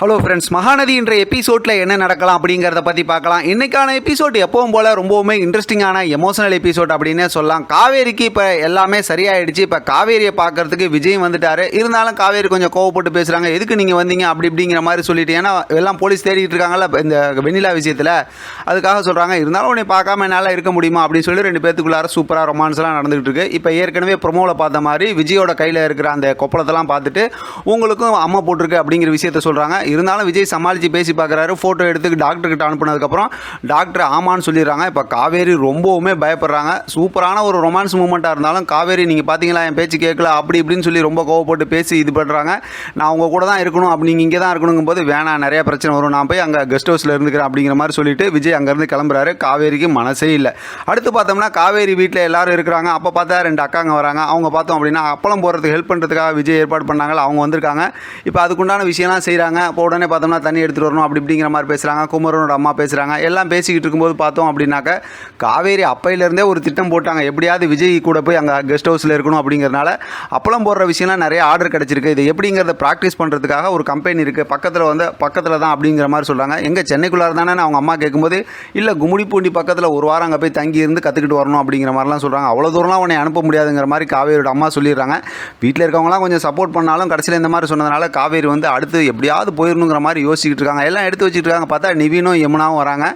Hello friends Mahanadi என்ற என்ன நடக்கலாம் அப்படிங்கிறத பற்றி பார்க்கலாம். இன்றைக்கான எபிசோட் எப்பவும் போல் ரொம்பவுமே இன்ட்ரெஸ்டிங்கான எமோஷனல் எபிசோட் அப்படின்னே சொல்லலாம். காவேரிக்கு இப்போ எல்லாமே சரியாயிடுச்சு. இப்போ காவேரியை பார்க்கறதுக்கு விஜய் வந்துட்டாரு. இருந்தாலும் காவேரி கொஞ்சம் கோவப்பட்டு பேசுகிறாங்க எதுக்கு நீங்கள் வந்தீங்க? அப்படி இப்படிங்கிற மாதிரி சொல்லிட்டு ஏன்னா எல்லாம் போலீஸ் தேடிட்டு இருக்காங்கல்ல இந்த வெண்ணிலா விஷயத்தில். அதுக்காக சொல்கிறாங்க இருந்தாலும் உன்னை பார்க்காம என்னால் இருக்க முடியுமா? அப்படின்னு சொல்லி ரெண்டு பேத்துக்குள்ளார சூப்பராக ரொமான்ஸ்லாம் நடந்துகிட்டு இருக்கு. இப்போ ஏற்கனவே ப்ரொமோவில் பார்த்த மாதிரி விஜயோட கையில் இருக்கிற அந்த கொப்பளத்தெல்லாம் பார்த்துட்டு உங்களுக்கும் அம்மா போட்டிருக்கு அப்படிங்கிற விஷயத்த சொல்கிறாங்க இருந்தாலும் விஜய் சமாளித்து பேசி பார்க்குறாரு. ஃபோட்டோ எடுத்து டாக்டர்கிட்ட அனுப்புனதுக்கப்புறம் டாக்டர் ஆமான்னு சொல்லிடுறாங்க. இப்போ காவேரி ரொம்பவுமே பயப்படுறாங்க. சூப்பரான ஒரு ரொமான்ஸ் மூமெண்ட்டாக இருந்தாலும் காவேரி நீங்கள் பார்த்தீங்களா என் பேச்சு கேட்கல அப்படி இப்படின்னு சொல்லி ரொம்ப கோவப்பட்டு பேசி இது பண்ணுறாங்க நான் உங்கள் கூட தான் இருக்கணும் அப்படி நீங்கள் இங்கே தான் இருக்கணுங்கும் போது வேணாம் நிறைய பிரச்சனை வரும். நான் போய் அங்கே கெஸ்ட் ஹவுஸில் இருந்துக்கிறேன் அப்படிங்கிற மாதிரி சொல்லிட்டு விஜய் அங்கேருந்து கிளம்புறாரு. காவேரிக்கு மனசே இல்லை. அடுத்து பார்த்தோம்னா காவேரி வீட்டில் எல்லாரும் இருக்கிறாங்க. அப்போ பார்த்தா ரெண்டு அக்காங்க வராங்க. அவங்க பார்த்தோம் அப்படின்னா அப்பளம் போடுறதுக்கு ஹெல்ப் பண்ணுறதுக்காக விஜய் ஏற்பாடு பண்ணாங்களா அவங்க வந்திருக்காங்க. இப்போ அதுக்குண்டான விஷயம்லாம் செய்கிறாங்க அப்போ உடனே பார்த்தோம்னா தண்ணி எடுத்துகிட்டு வரணும் அப்படி இப்படிங்கிற மாதிரி பேசுகிறாங்க குமரனோட அம்மா பேசுகிறாங்க எல்லாம் பேசிக்கிட்டு இருக்கும்போது பார்த்தோம் அப்படின்னாக்க காவேரி அப்பையிலேருந்தே ஒரு திட்டம் போட்டாங்க. எப்படியாவது விஜய் கூட போய் அங்கே கெஸ்ட் ஹவுஸில் இருக்கணும் அப்படிங்கிறனால அப்பளம் போடுற விஷயம்லாம் நிறைய ஆர்டர் கிடச்சிருக்கு. இது எப்படிங்கிறத ப்ராக்டிஸ் பண்ணுறதுக்காக ஒரு கம்பெனி இருக்குது பக்கத்தில் வந்து பக்கத்தில் தான் அப்படிங்கிற மாதிரி சொல்கிறாங்க எங்கே சென்னைக்குள்ளார தானே அவங்க அம்மா கேட்கும்போது இல்லை கும்மிடிப்பூண்டி பக்கத்தில் ஒரு வாரம் அங்கே போய் தங்கி இருந்து கற்றுக்கிட்டு வரணும் அப்படிங்கிற மாதிரிலாம் சொல்கிறாங்க அவ்வளோ தூரம்லாம் உன்னை அனுப்ப முடியாதுங்கிற மாதிரி காவேரியோட அம்மா சொல்லிடுறாங்க. வீட்டில் இருக்கவங்களாம் கொஞ்சம் சப்போர்ட் பண்ணாலும் கடைசியில் இந்த மாதிரி சொன்னதுனால காவேரி வந்து அடுத்து எப்படியாவது போய் போயிடணுங்கிற மாதிரி யோசிச்சுட்டு இருக்காங்க. எல்லாம் எடுத்து வச்சுட்டு இருக்காங்க. பார்த்தா நிவினும் யமுனாவும் வராங்க.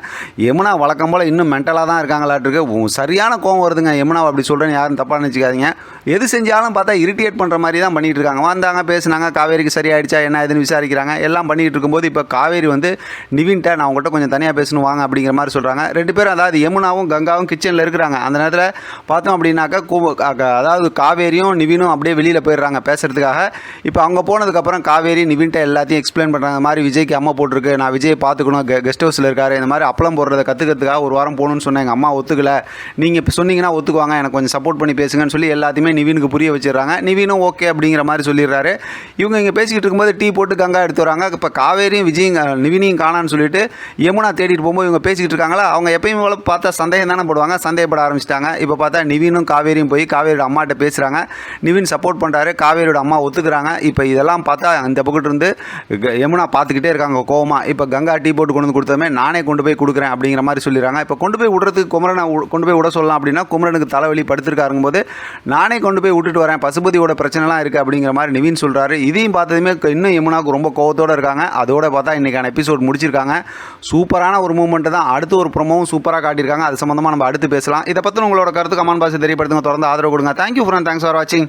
யமுனா வழக்கம் போல் இன்னும் மென்டலாக தான் இருக்காங்களாட்டுருக்கு சரியான கோவம் வருதுங்க யமுனாவை அப்படி சொல்கிறேன்னு யாரும் தப்பாக நினச்சிக்காதீங்க. எது செஞ்சாலும் பார்த்தா இரிட்டேட் பண்ணுற மாதிரி தான் பண்ணிகிட்டு இருக்காங்க. வந்தாங்க பேசுனாங்க காவேரிக்கு சரியாயிடுச்சா என்ன ஏதுன்னு விசாரிக்கிறாங்க. எல்லாம் பண்ணிட்டு இருக்கும்போது இப்போ காவேரி வந்து நிவின்ட்ட நான் உங்கள்கிட்ட கொஞ்சம் தனியாக பேசணும் வாங்க அப்படிங்கிற மாதிரி சொல்கிறாங்க ரெண்டு பேரும் அதாவது யமுனாவும் கங்காவும் கிச்சனில் இருக்கிறாங்க. அந்த நேரத்தில் பார்த்தோம் அப்படின்னாக்கா அதாவது காவேரியும் நிவினும் அப்படியே வெளியில் போயிடுறாங்க பேசுகிறதுக்காக இப்போ அவங்க போனதுக்கப்புறம் காவேரி நிவின்ட்ட எல்லாத்தையும் எக்ஸ்பிளைன் பண்ணுறாங்க இந்த மாதிரி விஜய்க்கு அம்மா போட்டிருக்கு. நான் விஜய் பார்த்துக்கணும். கெ கெஸ்ட் ஹவுஸில் இருக்காரு. இந்த மாதிரி அப்பளம் போடுறத கற்றுக்கிறதுக்காக ஒரு வாரம் போகணும்னு சொன்னேன். எங்கள் அம்மா ஒத்துக்கல. நீங்கள் இப்போ சொன்னீங்கன்னா ஒத்துக்குவாங்க. எனக்கு கொஞ்சம் சப்போர்ட் பண்ணி பேசுங்கன்னு சொல்லி எல்லாத்தையுமே நிவினுக்கு புரிய வச்சிடறாங்க. நிவினும் ஓகே அப்படிங்கிற மாதிரி சொல்லிடுறாரு. இவங்க இங்கே பேசிக்கிட்டு இருக்கும்போது டீ போட்டு கங்கா எடுத்து வராங்க. இப்போ காவேரியும் விஜயும் நிவினியும் நிவினையும் காணான்னு சொல்லிட்டு யமுனா தேடிட்டு போகும்போது இவங்க பேசிக்கிட்டு இருக்காங்களா? அவங்க எப்பயுமே போல பார்த்தா சந்தேகம் தானே போடுவாங்க. சந்தேகப்பட ஆரம்பிச்சிட்டாங்க. இப்போ பார்த்தா நிவினும் காவேரியும் போய் காவேரியோட அம்மாட்ட பேசுகிறாங்க நிவின் சப்போர்ட் பண்ணுறாரு காவேரியோட அம்மா ஒத்துக்கிறாங்க. இப்போ இதெல்லாம் பார்த்தா அந்த பக்கத்துலேருந்து க- யமுனா பார்த்துக்கிட்டே இருக்காங்க கோவமாக இப்போ கங்கா டீ போட்டு கொண்டு வந்து கொடுத்தமே நானே கொண்டு போய் கொடுக்குறேன் அப்படிங்கிற மாதிரி சொல்லிடுறாங்க. இப்போ கொண்டு போய் விடுறதுக்கு குமரனை கொண்டு போய் விட சொல்லலாம் அப்படின்னா குமரனுக்கு தலைவலி படுத்திருக்காருங்கும் போது நானே கொண்டு போய் விட்டுட்டு வரேன் பசுபதியோட பிரச்சனைலாம் இருக்குது அப்படிங்கிற மாதிரி நிவின் சொல்கிறாரு இதையும் பார்த்ததுமே இன்னும் யமுனாவுக்கு ரொம்ப கோவத்தோடு இருக்காங்க. அதோட பார்த்தா இன்றைக்கான எபிசோட் முடிச்சிருக்காங்க. சூப்பரான ஒரு மூமெண்ட்டு தான். அடுத்து ஒரு ப்ரொமோவும் சூப்பராக காட்டியிருக்காங்க. அது சம்மந்தமாக நம்ம அடுத்து பேசலாம். இதை பற்றி உங்களோட கருத்து கமெண்ட் பாக்ஸ் தெரியப்படுத்துங்க. தொடர்ந்து ஆதரவு கொடுங்க. தேங்க்யூ ஃப்ரெண்ட் தேங்க்ஸ் ஃபார் வாட்சிங்